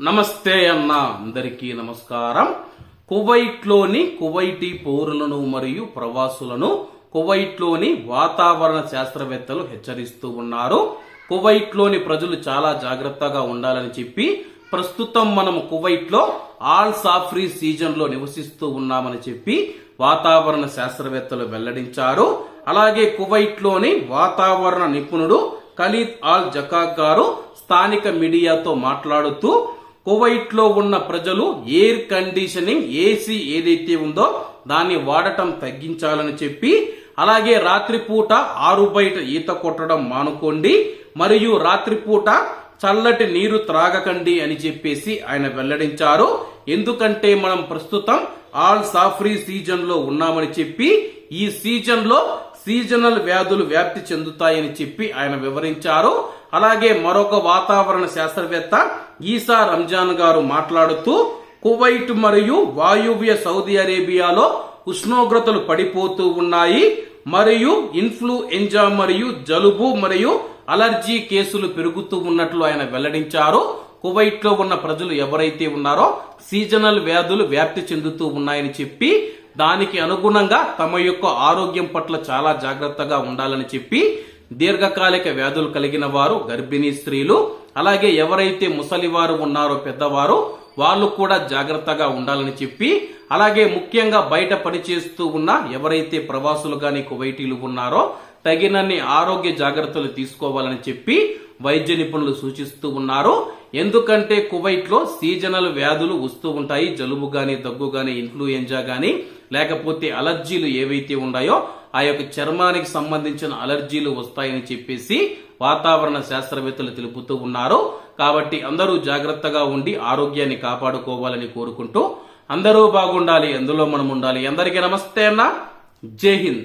నమస్తే అన్న అందరికీ నమస్కారం. కువైట్లోని కువైటీ పౌరులను మరియు ప్రవాసులను కువైట్లోని వాతావరణ శాస్త్రవేత్తలు హెచ్చరిస్తూ ఉన్నారు. కువైట్లోని ప్రజలు చాలా జాగ్రత్తగా ఉండాలని చెప్పి ప్రస్తుతం మనం కువైట్లో ఆల్ సాఫ్రీ సీజన్లో నివసిస్తూ ఉన్నామని చెప్పి వాతావరణ శాస్త్రవేత్తలు వెల్లడించారు. అలాగే కువైట్లోని వాతావరణ నిపుణుడు ఖలీద్ ఆల్ జకాక్ గారు స్థానిక మీడియాతో మాట్లాడుతూ కువైట్లో ఉన్న ప్రజలు ఎయిర్ కండిషనింగ్ ఏసీ ఏదైతే ఉందో దాన్ని వాడటం తగ్గించాలని చెప్పి అలాగే రాత్రిపూట ఆరు బయట ఈత కొట్టడం మానుకోండి మరియు రాత్రిపూట చల్లటి నీరు త్రాగకండి అని చెప్పేసి ఆయన వెల్లడించారు. ఎందుకంటే మనం ప్రస్తుతం ఆల్ సాఫ్రీ సీజన్లో ఉన్నామని చెప్పి ఈ సీజన్లో సీజనల్ వ్యాధులు వ్యాప్తి చెందుతాయని చెప్పి ఆయన వివరించారు. అలాగే మరొక వాతావరణ శాస్త్రవేత్త ఈసా రంజాన్ గారు మాట్లాడుతూ కువైట్ మరియు వాయువ్య సౌదీ అరేబియాలో ఉష్ణోగ్రతలు పడిపోతూ ఉన్నాయి. మరియు ఇన్ఫ్లుయెంజా మరియు జలుబు మరియు అలర్జీ కేసులు పెరుగుతూ ఉన్నట్లు ఆయన వెల్లడించారు. కువైట్లో ఉన్న ప్రజలు ఎవరైతే ఉన్నారో సీజనల్ వ్యాధులు వ్యాప్తి చెందుతూ ఉన్నాయని చెప్పి దానికి అనుగుణంగా తమ యొక్క ఆరోగ్యం పట్ల చాలా జాగ్రత్తగా ఉండాలని చెప్పి దీర్ఘకాలిక వ్యాధులు కలిగిన వారు గర్భిణీ స్త్రీలు అలాగే ఎవరైతే ముసలివారు ఉన్నారో పెద్దవారు వాళ్ళు కూడా జాగ్రత్తగా ఉండాలని చెప్పి అలాగే ముఖ్యంగా బయట పనిచేస్తూ ఉన్న ఎవరైతే ప్రవాసులు కానీ కువైటీలు ఉన్నారో తగినన్ని ఆరోగ్య జాగ్రత్తలు తీసుకోవాలని చెప్పి వైద్య నిపుణులు సూచిస్తూ ఉన్నారు. ఎందుకంటే కువైట్లో సీజనల్ వ్యాధులు వస్తూ ఉంటాయి. జలుబు గాని దగ్గు గాని ఇన్ఫ్లుయెంజా గాని లేకపోతే అలర్జీలు ఏవైతే ఉన్నాయో ఆ యొక్క చర్మానికి సంబంధించిన అలర్జీలు వస్తాయని చెప్పేసి వాతావరణ శాస్త్రవేత్తలు తెలుపుతూ ఉన్నారు. కాబట్టి అందరూ జాగ్రత్తగా ఉండి ఆరోగ్యాన్ని కాపాడుకోవాలని కోరుకుంటూ అందరూ బాగుండాలి. అందులో మనం ఉండాలి. అందరికీ నమస్తే అన్న. జై హింద్.